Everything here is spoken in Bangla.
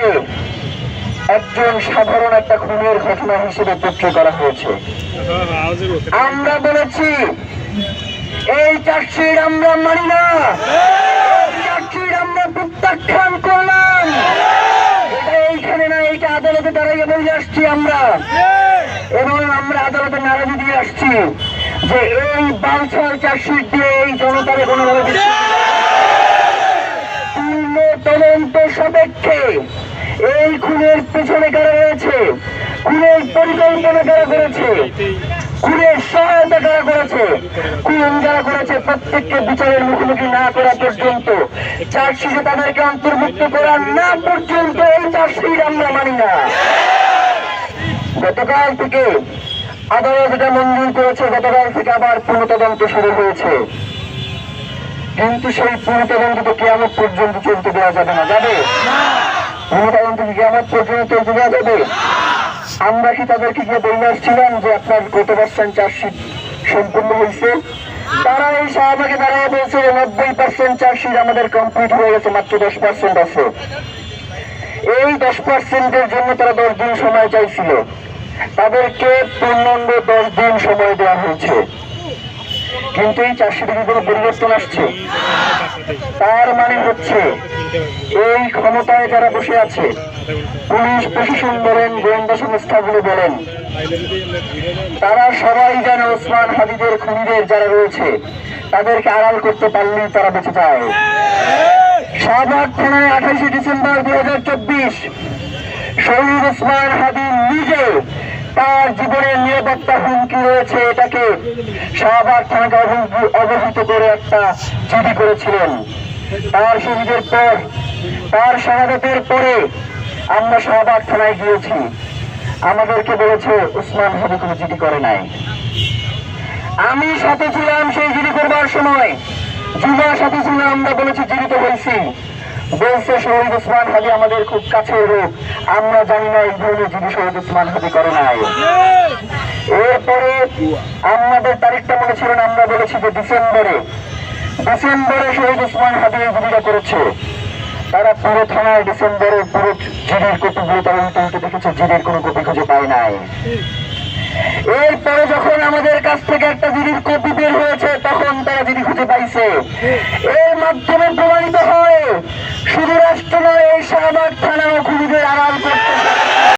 হত্যাকে একজন সাধারণ একটা খুনের ঘটনা হিসেবে চিত্র করা হয়েছে। আমরা বলেছি, এই চার্জশিট আমরা মানি না। আমরা প্রত্যাখ্যান করলাম। এইখানে না, এইটা আদালতে আসছি আমরা। এবং আমরা আদালতে নারাজি দিয়ে আসছি যে এই বালছাল দিয়ে এই জনতারে কোনোভাবে তদন্ত সাপেক্ষে এই খুনের পেছনে কারা রয়েছে? খুনের পরিকল্পনা কারা করেছে? খুনের সহায়তা কারা করেছে? খুন যারা করেছে, প্রত্যেককে বিচারের মুখোমুখি না করা পর্যন্ত, চার্জশিটে তাদেরকে অন্তর্ভুক্ত করা না পর্যন্ত এই চার্জশিট আমরা মানি না। গতকাল থেকে আদালত এটা মঞ্জুর করেছে, গতকাল থেকে আবার পুনঃতদন্ত শুরু হয়েছে। কিন্তু সেই পুনঃতদন্ত তো কেমন পর্যন্ত চলতে দেওয়া যাবে না। যাবে? আমরা কি তাদেরকে গিয়ে বলে আসছিলাম যে আপনার কত পার্সেন্ট চার্জশিট সম্পূর্ণ হয়েছে। তারা এই শাহবাগে দাঁড়িয়ে বলছে যে নব্বই পার্সেন্ট চার্জশিট আমাদের কমপ্লিট হয়ে গেছে, মাত্র দশ পার্সেন্ট আছে। এই দশ পার্সেন্টের জন্য তারা দশ দিন সময় চাইছিল। তাদেরকে পূর্ণাঙ্গ দশ দিন সময় দেওয়া হয়েছে। কিন্তু এই চারশোটি কি কোনো পরিবর্তন আসছে। তার মানে হচ্ছে, এই ক্ষমতায় যারা বসে আছে, পুলিশ প্রশাসন বলেন, গোয়েন্দা সংস্থাগুলো বলেন, তারা সবাই যেন ওসমান হাবিদের খুনিদের যারা রয়েছে, তাদেরকে আড়াল করতে পারলেই তারা বেঁচে যায়। শাহবাগ থানায় আঠাশে ডিসেম্বর দুই হাজার চব্বিশ, শহীদ ওসমান হাদি নিজে তার জীবনের নিরাপত্তা হুমকি রয়েছে এটাকে শাহবাগ থানাকে অবহিত করে একটা চিঠি করেছিলেন। তার শহীদের পর, তার শাহাদতের পরে আমরা শাহবাগ থানায় গিয়েছি। আমাদেরকে বলেছে, উসমান হাদি কোনো চিঠি করে নাই। আমি সাথে ছিলাম সেই জিডি করবার সময়। জুমার সাথে ছিলাম, আমরা বলেছি জীবিত হয়েছি বলছে শহীদ উসমান হাদি আমাদের খুব কাছের লোক আমরা জানি না এই ধরনের জিডি শহীদ উসমান হাদি করে নাই। এরপরে আমাদের তারিখটা মনে ছিল না, আমরা বলেছি যে ডিসেম্বরে। ডিসেম্বরে শহীদ উসমান হাদি এই জিডিটা করেছে। তারা পুরো থানায় ডিসেম্বরে পুরো জিডির কপিগুলো তারা উল্টে দেখেছে, জিডির কোনো কপি খুঁজে পায় নাই। এরপরে যখন আমাদের কাছ থেকে একটা জিনিস কপি বের হয়েছে, তখন তারা জিনিস খুঁজে পাইছে। এর মাধ্যমে